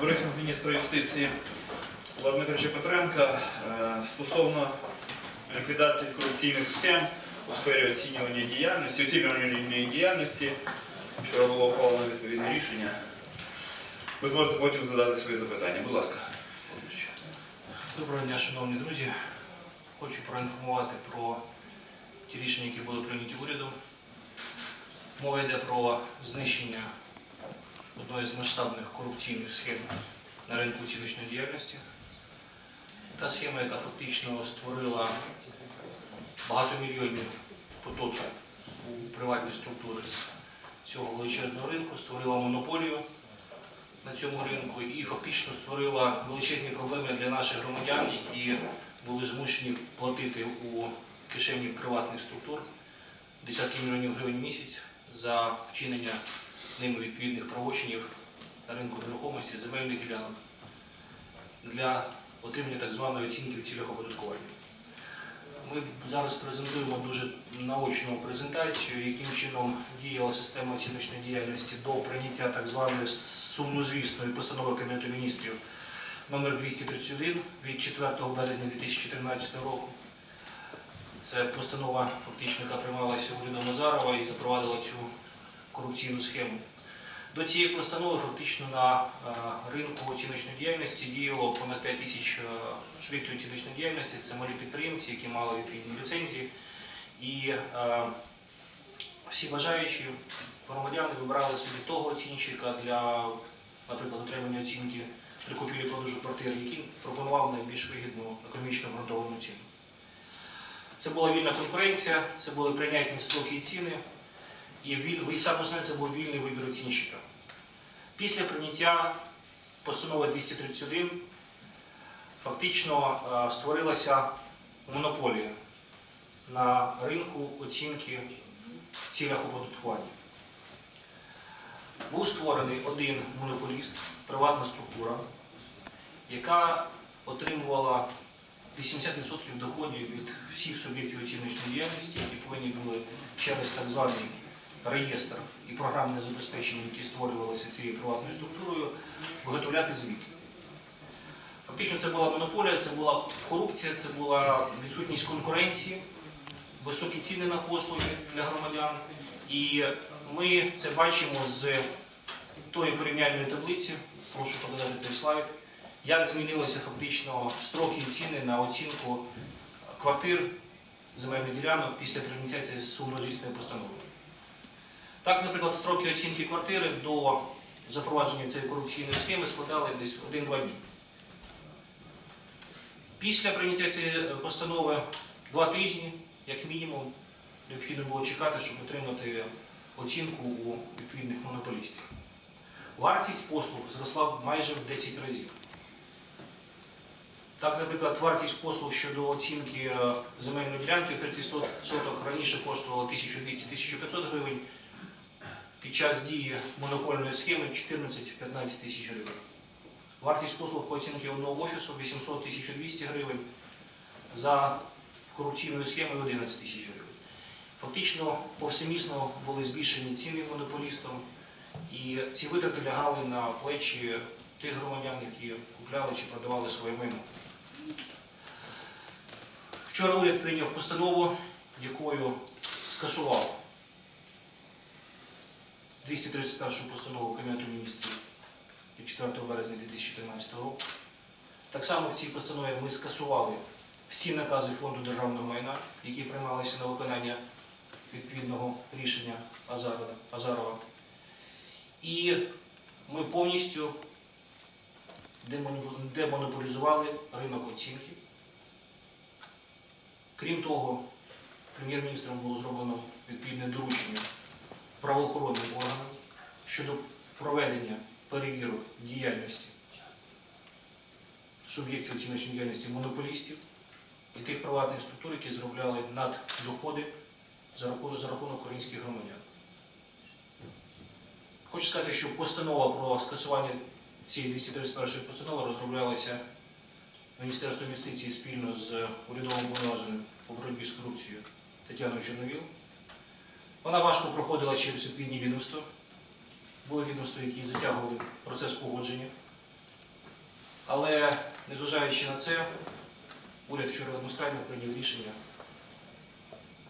брифінг міністра юстиції Владимира Дмитровича Петренка е, стосовно ліквідації корупційних схем у сфері оцінювання діяльності, оцінювання діяльності, що було ухвалено відповідне рішення. Ви зможете потім задати свої запитання. Будь ласка. Доброго дня, шановні друзі. Хочу проінформувати про ті рішення, які були прийняті урядом. Мова йде про знищення одної з масштабних корупційних схем на ринку оціночної діяльності. Та схема, яка фактично створила багатомільйонні потоки у приватні структури з цього величезного ринку, створила монополію на цьому ринку і фактично створила величезні проблеми для наших громадян, які були змушені платити у кишені приватних структур десятки мільйонів гривень в місяць за вчинення ними відповідних правочинів на ринку нерухомості земельних ділянок для отримання так званої оцінки в цілях оподаткування. Ми зараз презентуємо дуже наочну презентацію, яким чином діяла система оціночної діяльності до прийняття так званої сумнозвісної постанови Кабінету міністрів номер 231 від 4 березня 2014 року. Це постанова, фактично, яка приймалася урядом Назарова і запровадила цю корупційну схему. До цієї постанови фактично на е, ринку оціночної діяльності діяло понад 5 тисяч е, суб'єктів оціночної діяльності. Це малі підприємці, які мали відповідні ліцензії. І е, всі бажаючі громадяни вибирали собі того оцінщика для, наприклад, отримання оцінки при купівлі продажу квартир, який пропонував найбільш вигідну економічно обґрунтовану ціну. Це була вільна конкуренція, це були прийнятні строки і ціни. І саме це був вільний вибір оцінщика. Після прийняття постанови 231 фактично е, створилася монополія на ринку оцінки в цілях оподаткування. Був створений один монополіст, приватна структура, яка отримувала 80% доходів від всіх суб'єктів оціночної діяльності, які повинні були через так званий реєстр і програмне забезпечення, які створювалися цією приватною структурою, виготовляти звіт. Фактично це була монополія, це була корупція, це була відсутність конкуренції, високі ціни на послуги для громадян. І ми це бачимо з тої порівняльної таблиці, прошу показати цей слайд, як змінилися фактично строки і ціни на оцінку квартир земельних ділянок після прийняття цієї сумнозвісної постанови. Так, наприклад, строки оцінки квартири до запровадження цієї корупційної схеми складали десь 1-2 дні. Після прийняття цієї постанови 2 тижні, як мінімум, необхідно було чекати, щоб отримати оцінку у відповідних монополістів. Вартість послуг зросла майже в 10 разів. Так, наприклад, вартість послуг щодо оцінки е, земельної ділянки в 30 соток раніше коштувала 1200-1500 гривень, під час дії монопольної схеми 14-15 тисяч гривень. Вартість послуг по оцінці одного офісу 800-1200 гривень, за корупційною схемою 11 тисяч гривень. Фактично повсемісно були збільшені ціни монополістам, і ці витрати лягали на плечі тих громадян, які купляли чи продавали своє майно. Вчора уряд прийняв постанову, якою скасував 231 постанову Кабінету міністрів від 4 березня 2014 року. Так само в цій постанові ми скасували всі накази Фонду державного майна, які приймалися на виконання відповідного рішення. Азарова. І ми повністю демонополізували ринок оцінки. Крім того, прем'єр-міністром було зроблено відповідне доручення правоохоронним органам щодо проведення перевірок діяльності суб'єктів оціночної діяльності монополістів і тих приватних структур, які зробляли наддоходи за рахунок, за рахунок українських громадян. Хочу сказати, що постанова про скасування цієї 231 постанови розроблялася Міністерством юстиції спільно з урядовим повноваженим по боротьбі з корупцією Тетяною Чорновіл. Вона важко проходила через відповідні відомства. Були відомства, які затягували процес погодження Але незважаючи на це, уряд вчора одностайно прийняв рішення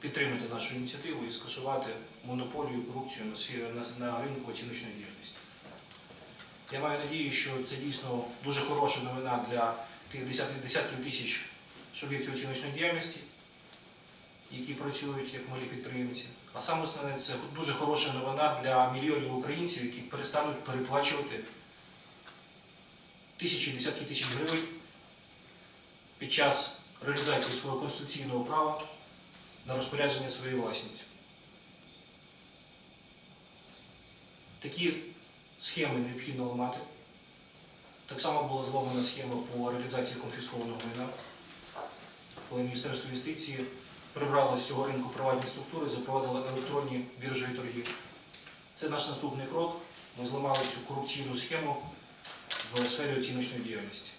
підтримати нашу ініціативу і скасувати монополію корупцію на, на, ринку оціночної діяльності. Я маю надію, що це дійсно дуже хороша новина для тих десятків тисяч суб'єктів оціночної діяльності, які працюють як малі підприємці. А саме основне це дуже хороша новина для мільйонів українців, які перестануть переплачувати тисячі, десятки тисяч гривень під час реалізації свого конституційного права на розпорядження своєю власністю. Такі схеми необхідно ламати. Так само була зломана схема по реалізації конфіскованого майна, коли Міністерство юстиції прибрало з цього ринку приватні структури, запровадило електронні біржові торги. Це наш наступний крок. Ми зламали цю корупційну схему в сфері оціночної діяльності.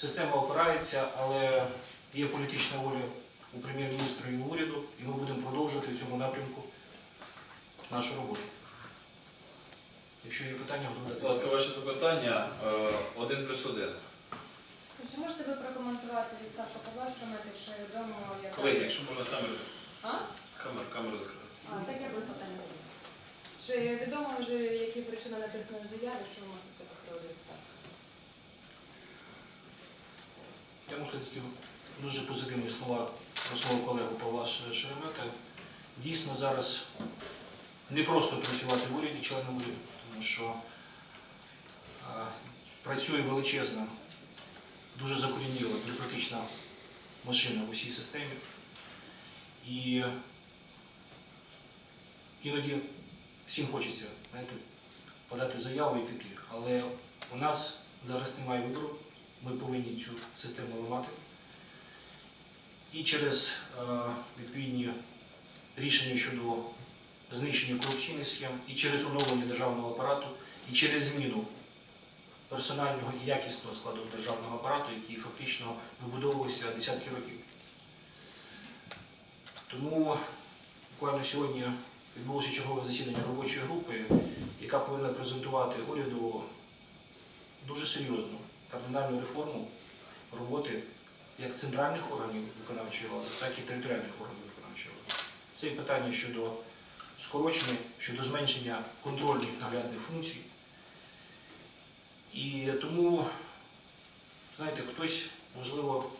Система опирається, але є політична воля у прем'єр-міністра і уряду, і ми будемо продовжувати в цьому напрямку нашу роботу. Якщо є питання, Будь ласка, ваше запитання е, один плюс один. Чи можете ви прокоментувати відставку Павла Шкамета, якщо відомо, як... Колеги, якщо можна камеру, А? камеру, камеру закрити. А, так я буду питання задати. Чи відомо вже, які причини написано в заяві, що ви можете сказати з приводу відставки? Я можу сказати дуже позитивні слова про свого колегу Павла Шеремета. Дійсно, зараз не просто працювати в уряді, членом уряду, тому що а, працює величезна, дуже закорініла бюрократична машина в усій системі. І іноді всім хочеться знаєте, подати заяву і піти. Але у нас зараз немає вибору. Ми повинні цю систему ламати. І через е, відповідні рішення щодо знищення корупційних схем, і через оновлення державного апарату, і через зміну персонального і якісного складу державного апарату, який фактично вибудовувався десятки років. Тому буквально сьогодні відбулося чергове засідання робочої групи, яка повинна презентувати уряду дуже серйозну кардинальну реформу роботи як центральних органів виконавчої влади, так і територіальних органів виконавчої влади. Це і питання щодо скорочення, щодо зменшення контрольних наглядних функцій. І тому, знаєте, хтось, можливо,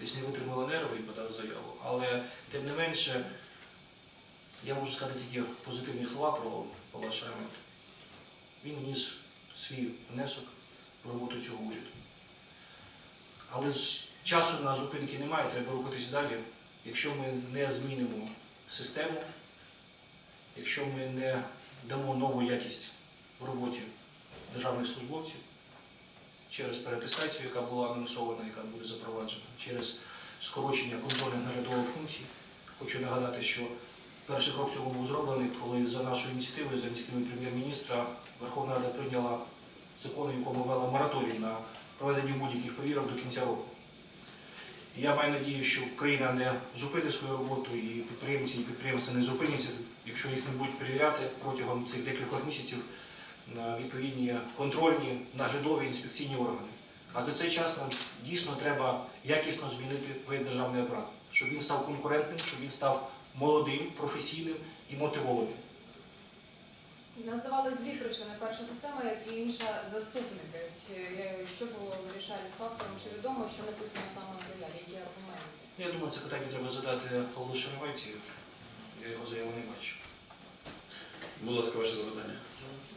десь не витримав нерви і подав заяву, але тим не менше, я можу сказати тільки позитивні слова про Павла Шеремета. Він вніс свій внесок в роботу цього уряду. Але часу на зупинки немає, треба рухатися далі. Якщо ми не змінимо систему, якщо ми не дамо нову якість в роботі державних службовців через перетестацію, яка була анонсована, яка буде запроваджена, через скорочення контрольних наглядових функцій, хочу нагадати, що перший крок цього був зроблений, коли за нашою ініціативою, за ініціативою прем'єр-міністра, Верховна Рада прийняла закон, в якому ввела мораторій на проведення будь-яких перевірок до кінця року. І я маю надію, що Україна не зупинить свою роботу і підприємці і підприємства не зупиняться, якщо їх не будуть перевіряти протягом цих декількох місяців відповідні контрольні, наглядові інспекційні органи. А за цей час нам дійсно треба якісно змінити весь державний апарат, щоб він став конкурентним, щоб він став молодим, професійним і мотивованим. Називались дві причини. Перша система, як і інша заступники. Е, Що було вирішальним фактором? Чи відомо, що написано саме в заяві? Які аргументи? Я думаю, це питання треба задати Павлу Шереметі. Я його заяву не бачу. Будь ласка, ваше запитання.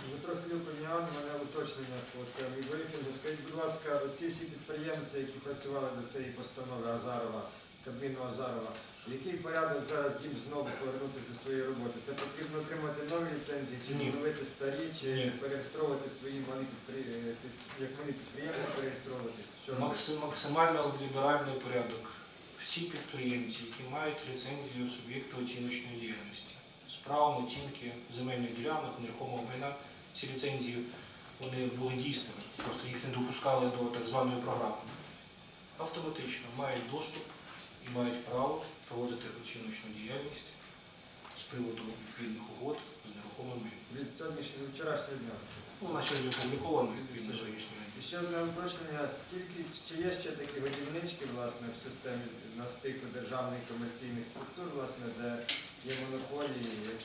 Дмитро Філіпов, Іоанн, мене уточнення по темі брифінгу. Скажіть, будь ласка, оці всі підприємці, які працювали до цієї постанови Азарова, Кабміну Азарова, який порядок зараз їм знову повернутися до своєї роботи? Це потрібно отримати нові ліцензії, чи Ні. відновити старі, чи Ні. перереєстровувати свої малі підприємці, як малі підприємці перереєстровуватися? Що робити? Максим- максимально ліберальний порядок. Всі підприємці, які мають ліцензію суб'єкту оціночної діяльності з правом оцінки земельних ділянок, нерухомого майна, ці ліцензії вони були дійсними, просто їх не допускали до так званої програми. Автоматично мають доступ і мають право проводити оціночну діяльність з приводу відповідних угод з нерухомими. Від сьогоднішнього вчорашнього дня. Ну, на сьогодні опубліковано відповідно. І ще одне уточнення, скільки чи є ще такі годівнички власне в системі на стику державних комерційних структур, власне,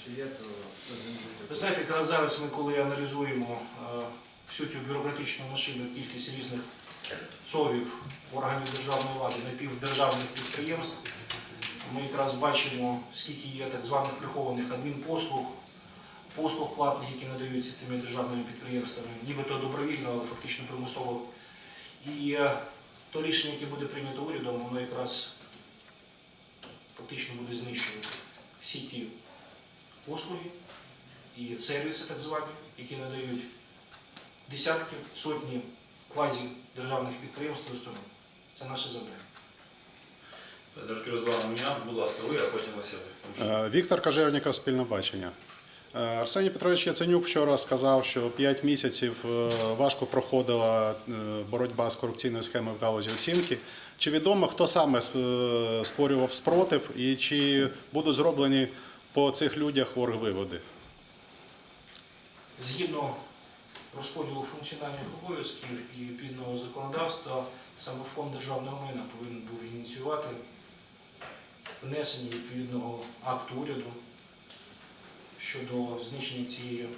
монополії, є, то що з Ви знаєте, якраз зараз ми, коли аналізуємо е, всю цю бюрократичну машину, кількість різних ЦОВів, органів державної влади, напівдержавних підприємств, ми якраз бачимо, скільки є так званих прихованих адмінпослуг, послуг платних, які надаються цими державними підприємствами, нібито добровільно, але фактично примусово. І е, то рішення, яке буде прийнято урядом, воно якраз фактично буде знищувати всі ті послуги, і сервіси так звані, які надають десятки, сотні квазі державних підприємств і установ. Це наше завдання. Трошки розбавимо мене, будь ласка, ви, а потім що- Е, Віктор Кажевніков, спільне бачення. Е, Арсеній Петрович Яценюк вчора сказав, що 5 місяців е, важко проходила боротьба з корупційною схемою в галузі оцінки. Чи відомо, хто саме створював спротив і чи будуть зроблені по цих людях оргвиводи? Згідно розподілу функціональних обов'язків і відповідного законодавства, саме фонд державного майна повинен був ініціювати внесення відповідного акту уряду щодо знищення цієї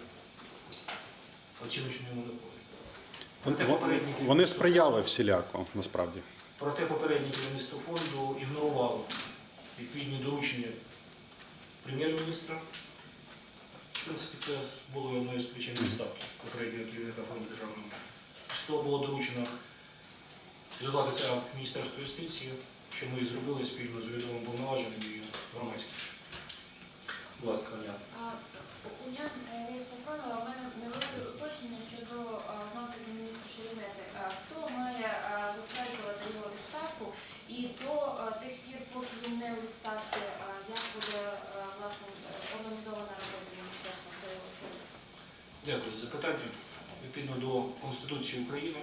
оціночної монополії. Попередні Вони сприяли всіляко, насправді. Проте попереднє керівництво фонду ігнорувало відповідні доручення прем'єр-міністра. В принципі, це було одною з причин відставки попереднього керівника фонду державного. Того було доручено підготувати це акт юстиції, що ми і зробили спільно з урядовим повноваженим і громадським. Будь ласка, Аня. А, У мене Рія Сафронова, у мене невелике уточнення щодо а, знову таки міністра Шеремети. Хто має затверджувати його відставку і до тих пір, поки він не у відставці, як буде власне організована робота міністерства? Дякую за запитання. Відповідно до Конституції України,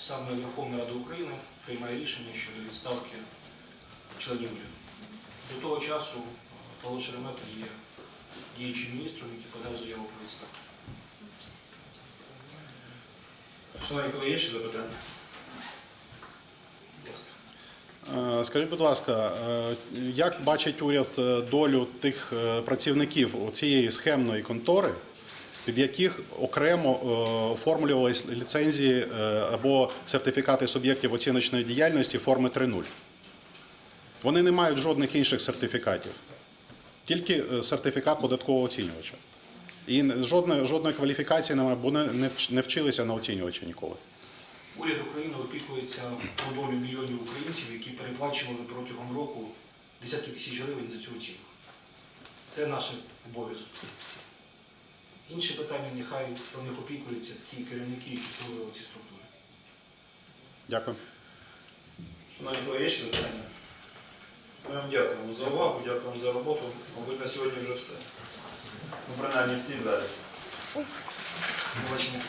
саме Верховна Рада України приймає рішення щодо відставки членів уряду. До того часу е, Павло Шеремета є діючим міністром, який подав заяву про відставку. Шановні колеги, є ще запитання? Е, Скажіть, будь ласка, е, як бачить уряд е, долю тих працівників цієї схемної контори, під яких окремо оформлювались ліцензії або сертифікати суб'єктів оціночної діяльності форми 3.0? Вони не мають жодних інших сертифікатів, тільки сертифікат податкового оцінювача. І жодної, жодної кваліфікації немає, бо не вчилися на оцінювача ніколи. Уряд України опікується про долю мільйонів українців, які переплачували протягом року десятки тисяч гривень за цю оцінку. Це наш обов'язок. Інші питання нехай про них опікуються ті керівники, які створювали ці структури. Дякую. Шановні колеги, є ще запитання? Ми вам дякуємо за увагу, дякуємо за роботу. Мабуть, на сьогодні вже все. Ну, принаймні в цій залі. Побачення.